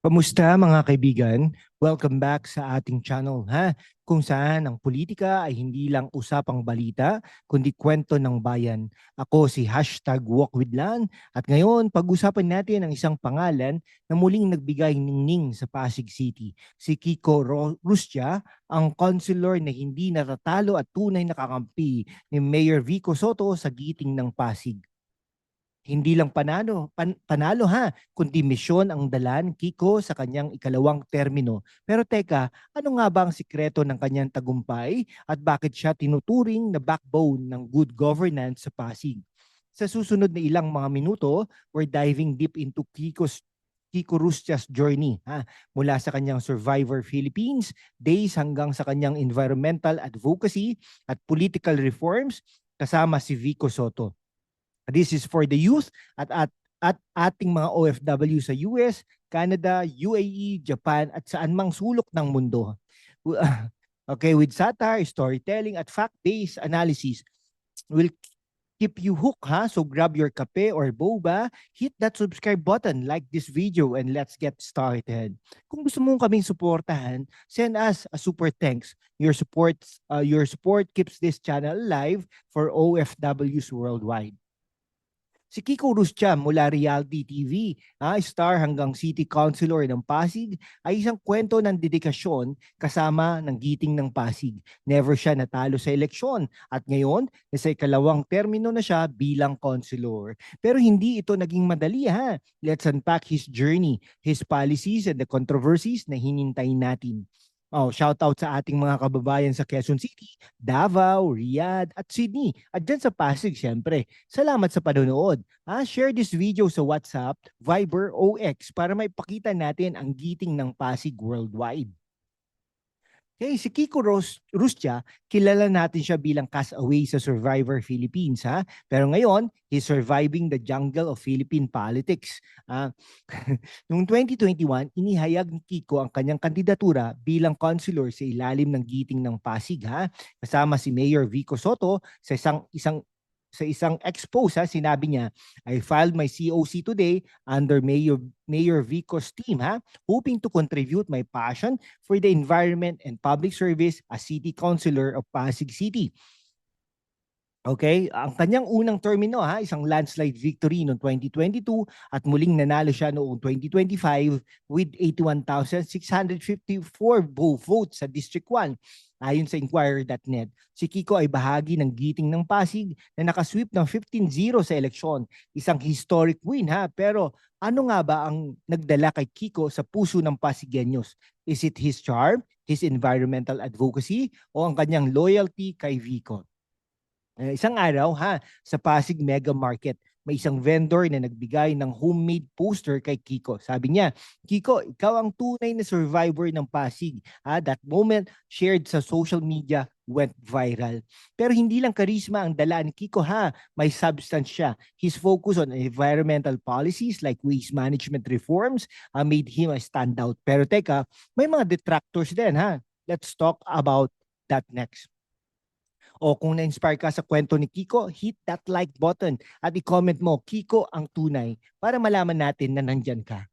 Kamusta mga kaibigan? Welcome back sa ating channel ha kung saan ang politika ay hindi lang usapang balita kundi kwento ng bayan. Ako si hashtag walkwithlan at ngayon pag-usapan natin ang isang pangalan na muling nagbigay ningning sa Pasig City. Si Kiko Rustia, ang councilor na hindi natatalo at tunay na kakampi ni Mayor Vico Soto sa giting ng Pasig. Hindi lang panalo, pan- panalo ha, kundi misyon ang dalan Kiko sa kanyang ikalawang termino. Pero teka, ano nga ba ang sikreto ng kanyang tagumpay at bakit siya tinuturing na backbone ng good governance sa Pasig? Sa susunod na ilang mga minuto, we're diving deep into Kiko's Kiko Rustia's journey ha, mula sa kanyang Survivor Philippines days hanggang sa kanyang environmental advocacy at political reforms kasama si Vico Soto. This is for the youth at at at ating mga OFW sa US, Canada, UAE, Japan at saan mang sulok ng mundo. Okay, with satire, storytelling at fact-based analysis will keep you hooked ha. So grab your kape or boba, hit that subscribe button, like this video and let's get started. Kung gusto mong kaming suportahan, send us a super thanks. Your support uh, your support keeps this channel alive for OFWs worldwide. Si Kiko Rustia mula Reality TV, ah, star hanggang City Councilor ng Pasig, ay isang kwento ng dedikasyon kasama ng giting ng Pasig. Never siya natalo sa eleksyon at ngayon, nasa ikalawang termino na siya bilang councilor. Pero hindi ito naging madali ha. Let's unpack his journey, his policies and the controversies na hinintay natin. Oh, shout out sa ating mga kababayan sa Quezon City, Davao, Riyadh at Sydney. At dyan sa Pasig, syempre. Salamat sa panonood. Ah, share this video sa WhatsApp, Viber, OX para maipakita natin ang giting ng Pasig worldwide. Okay, si Kiko Rustia, kilala natin siya bilang castaway sa Survivor Philippines ha. Pero ngayon, he's surviving the jungle of Philippine politics. Ah, Noong 2021, inihayag ni Kiko ang kanyang kandidatura bilang councilor sa ilalim ng giting ng Pasig ha. Kasama si Mayor Vico Soto sa isang isang sa isang expose ha, sinabi niya, I filed my COC today under Mayor Mayor Vico's team ha, hoping to contribute my passion for the environment and public service as city councilor of Pasig City. Okay, ang kanyang unang termino ha, isang landslide victory noong 2022 at muling nanalo siya noong 2025 with 81,654 vo- votes sa District 1. Ayon sa Inquirer.net, si Kiko ay bahagi ng giting ng Pasig na nakasweep ng 15-0 sa eleksyon. Isang historic win ha, pero ano nga ba ang nagdala kay Kiko sa puso ng Pasigueños? Is it his charm, his environmental advocacy, o ang kanyang loyalty kay Vico? Eh, isang araw ha, sa Pasig Mega Market, may isang vendor na nagbigay ng homemade poster kay Kiko. Sabi niya, Kiko, ikaw ang tunay na survivor ng Pasig. Ha, that moment shared sa social media went viral. Pero hindi lang charisma ang dala ni Kiko ha, may substance siya. His focus on environmental policies like waste management reforms uh, made him a standout. Pero teka, may mga detractors din ha. Let's talk about that next. O kung na-inspire ka sa kwento ni Kiko, hit that like button at i-comment mo, Kiko ang tunay, para malaman natin na nandyan ka.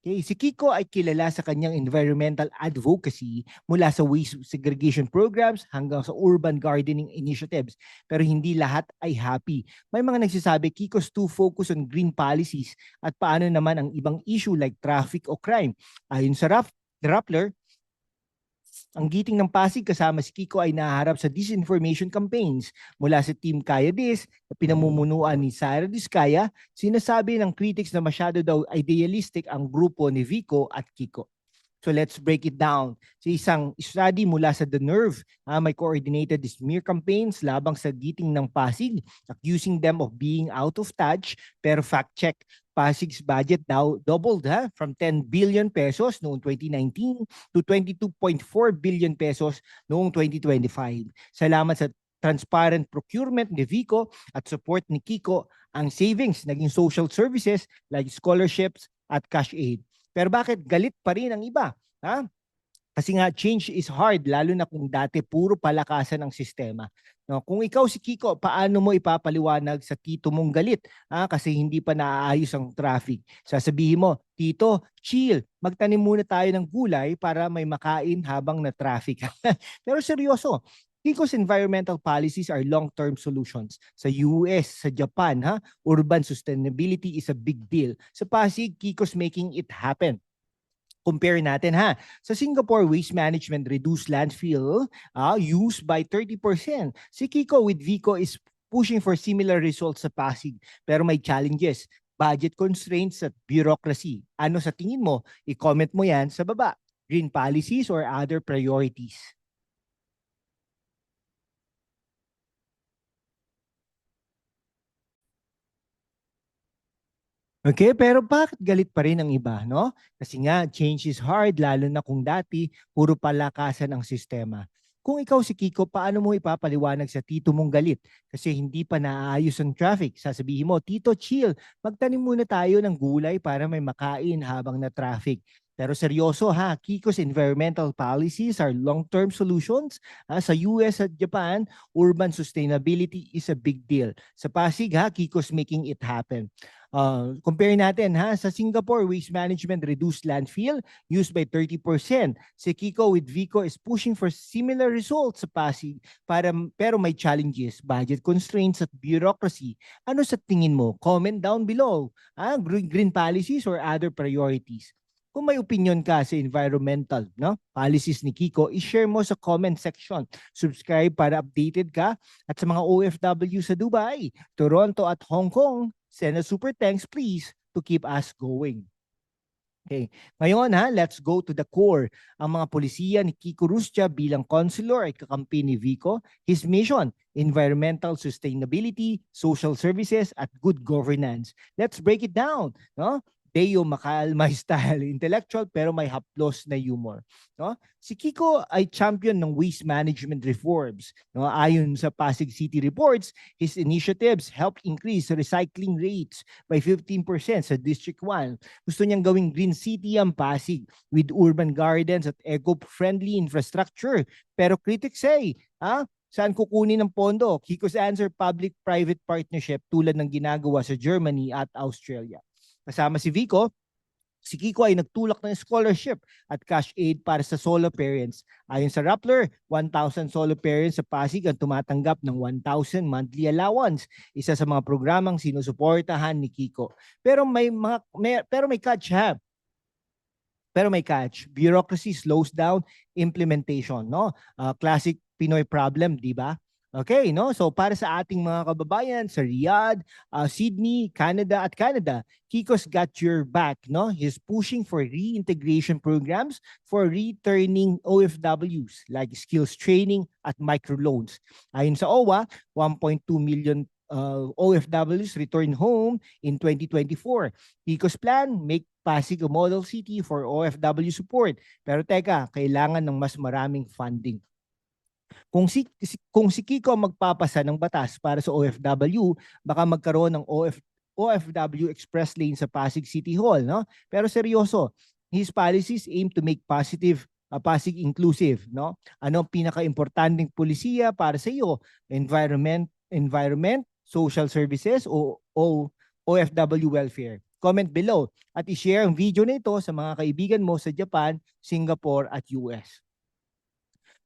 Okay, si Kiko ay kilala sa kanyang environmental advocacy mula sa waste segregation programs hanggang sa urban gardening initiatives. Pero hindi lahat ay happy. May mga nagsasabi Kiko's too focus on green policies at paano naman ang ibang issue like traffic o crime. Ayon sa Rappler, ang giting ng Pasig kasama si Kiko ay naharap sa disinformation campaigns mula sa Team Kaya Dis na pinamumunuan ni Sara Diskaya, sinasabi ng critics na masyado daw idealistic ang grupo ni Vico at Kiko. So let's break it down. Sa isang study mula sa The Nerve, ah, may coordinated smear campaigns labang sa giting ng Pasig, accusing them of being out of touch, pero fact check, Pasig's budget daw doubled ha, from 10 billion pesos noong 2019 to 22.4 billion pesos noong 2025. Salamat sa transparent procurement ni Vico at support ni Kiko, ang savings naging social services like scholarships at cash aid. Pero bakit galit pa rin ang iba? Ha? Kasi nga change is hard lalo na kung dati puro palakasan ang sistema. No, kung ikaw si Kiko, paano mo ipapaliwanag sa tito mong galit? Ah, kasi hindi pa naaayos ang traffic. Sasabihin mo, Tito, chill, magtanim muna tayo ng gulay para may makain habang na traffic. Pero seryoso, Kiko's environmental policies are long-term solutions. Sa US, sa Japan, ha, urban sustainability is a big deal. Sa Pasig, Kiko's making it happen compare natin ha. Sa Singapore, waste management reduced landfill uh, use by 30%. Si Kiko with Vico is pushing for similar results sa Pasig pero may challenges. Budget constraints at bureaucracy. Ano sa tingin mo? I-comment mo yan sa baba. Green policies or other priorities? Okay, pero bakit galit pa rin ang iba, no? Kasi nga, change is hard, lalo na kung dati, puro palakasan ang sistema. Kung ikaw si Kiko, paano mo ipapaliwanag sa tito mong galit? Kasi hindi pa naaayos ang traffic. Sasabihin mo, Tito, chill, magtanim muna tayo ng gulay para may makain habang na traffic. Pero seryoso ha, Kiko's environmental policies are long-term solutions. Ha, sa US at Japan, urban sustainability is a big deal. Sa Pasig ha, Kiko's making it happen. Uh, compare natin ha, sa Singapore, waste management reduced landfill used by 30%. Si Kiko with Vico is pushing for similar results sa Pasig para, pero may challenges, budget constraints at bureaucracy. Ano sa tingin mo? Comment down below. Ah, green, green policies or other priorities. Kung may opinion ka sa environmental no, policies ni Kiko, i-share mo sa comment section. Subscribe para updated ka. At sa mga OFW sa Dubai, Toronto at Hong Kong, send a super thanks please to keep us going. Okay. Ngayon ha, let's go to the core. Ang mga polisiya ni Kiko Rustia bilang consular ay kakampi ni Vico. His mission, environmental sustainability, social services, at good governance. Let's break it down. No? Deo Makalmay style, intellectual pero may haplos na humor. No? Si Kiko ay champion ng waste management reforms. No? Ayon sa Pasig City reports, his initiatives help increase recycling rates by 15% sa District 1. Gusto niyang gawing green city ang Pasig with urban gardens at eco-friendly infrastructure. Pero critics say, ah, saan kukunin ng pondo? Kiko's answer, public-private partnership tulad ng ginagawa sa Germany at Australia. Kasama si Vico, si Kiko ay nagtulak ng scholarship at cash aid para sa solo parents. Ayon sa Rappler, 1,000 solo parents sa Pasig ang tumatanggap ng 1,000 monthly allowance. Isa sa mga programang sinusuportahan ni Kiko. Pero may mga may, pero may catch ha. Pero may catch. Bureaucracy slows down implementation, no? Uh, classic Pinoy problem, di ba? Okay, no? So para sa ating mga kababayan sa Riyadh, uh, Sydney, Canada at Canada, Kiko's got your back, no? He's pushing for reintegration programs for returning OFWs like skills training at microloans. Ayon sa OWA, 1.2 million uh, OFWs return home in 2024. Kiko's plan, make Pasig a model city for OFW support. Pero teka, kailangan ng mas maraming funding. Kung si, kung si Kiko magpapasa ng batas para sa OFW, baka magkaroon ng OF, OFW Express Lane sa Pasig City Hall, no? Pero seryoso, his policies aim to make positive uh, Pasig inclusive, no? Ano ang pinaka-importanting polisiya para sa iyo? Environment, environment, social services o, o OFW welfare. Comment below at i-share ang video na ito sa mga kaibigan mo sa Japan, Singapore at US.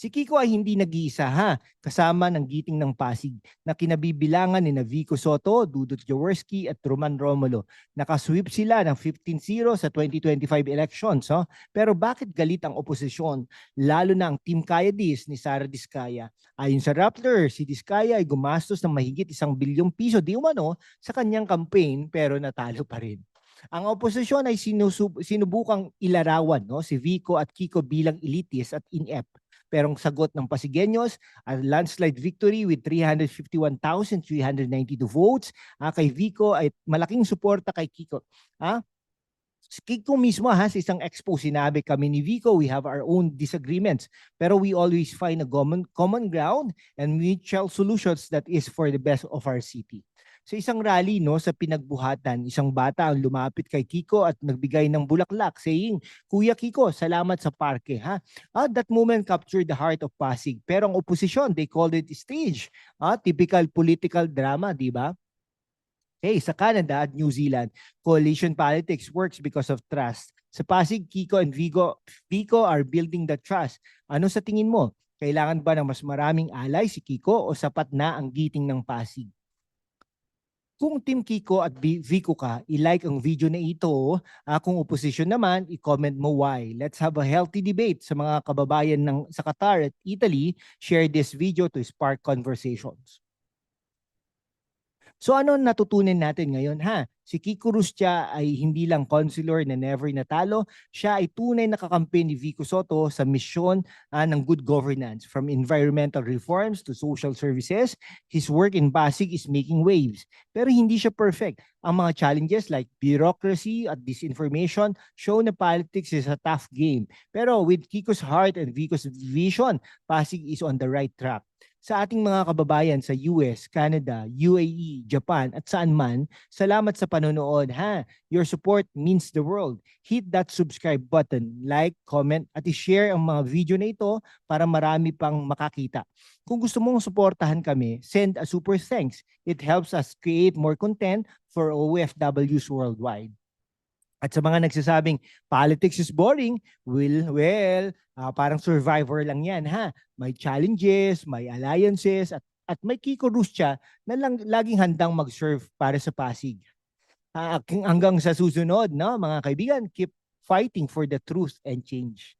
Si Kiko ay hindi nag-iisa ha, kasama ng giting ng Pasig na kinabibilangan ni Vico Soto, Dudut Jaworski at Roman Romulo. Nakasweep sila ng 15-0 sa 2025 elections. Oh. Pero bakit galit ang oposisyon? Lalo na ang Team Kayadis ni Sara Diskaya. Ayon sa Rappler, si Diskaya ay gumastos ng mahigit isang bilyong piso di umano sa kanyang campaign pero natalo pa rin. Ang oposisyon ay sinusub, sinubukang ilarawan no, si Vico at Kiko bilang elitis at inept pero ang sagot ng Pasigueños, a landslide victory with 351,392 votes. Uh, kay Vico ay malaking suporta kay Kiko. Ah, Kiko mismo ha, sa isang expo sinabi kami ni Vico, we have our own disagreements. Pero we always find a common, common ground and mutual solutions that is for the best of our city. Sa isang rally no sa pinagbuhatan, isang bata ang lumapit kay Kiko at nagbigay ng bulaklak saying, "Kuya Kiko, salamat sa parke ha." Ah, that moment captured the heart of Pasig. Pero ang oposisyon, they called it stage. Ah, typical political drama, di ba? Hey, sa Canada at New Zealand, coalition politics works because of trust. Sa Pasig, Kiko and Vigo, Vico are building the trust. Ano sa tingin mo? Kailangan ba ng mas maraming alay si Kiko o sapat na ang giting ng Pasig? Kung Team Kiko at Vi- Vico ka, i-like ang video na ito. Ah, kung opposition naman, i-comment mo why. Let's have a healthy debate sa mga kababayan ng sa Qatar at Italy. Share this video to spark conversations. So ano natutunan natin ngayon ha? Si Kiko Rustia ay hindi lang consular na never natalo, siya ay tunay na kakampi ni Vico Soto sa misyon ah, ng good governance. From environmental reforms to social services, his work in Pasig is making waves. Pero hindi siya perfect. Ang mga challenges like bureaucracy at disinformation show na politics is a tough game. Pero with Kiko's heart and Vico's vision, Pasig is on the right track sa ating mga kababayan sa US, Canada, UAE, Japan at saan man, salamat sa panonood ha. Your support means the world. Hit that subscribe button, like, comment at i-share ang mga video na ito para marami pang makakita. Kung gusto mong suportahan kami, send a super thanks. It helps us create more content for OFWs worldwide. At sa mga nagsasabing politics is boring, will well, ah, parang survivor lang 'yan ha. May challenges, may alliances at at may Kiko Rustia na lang, laging handang mag-serve para sa Pasig. Ah, hanggang sa susunod, no, mga kaibigan, keep fighting for the truth and change.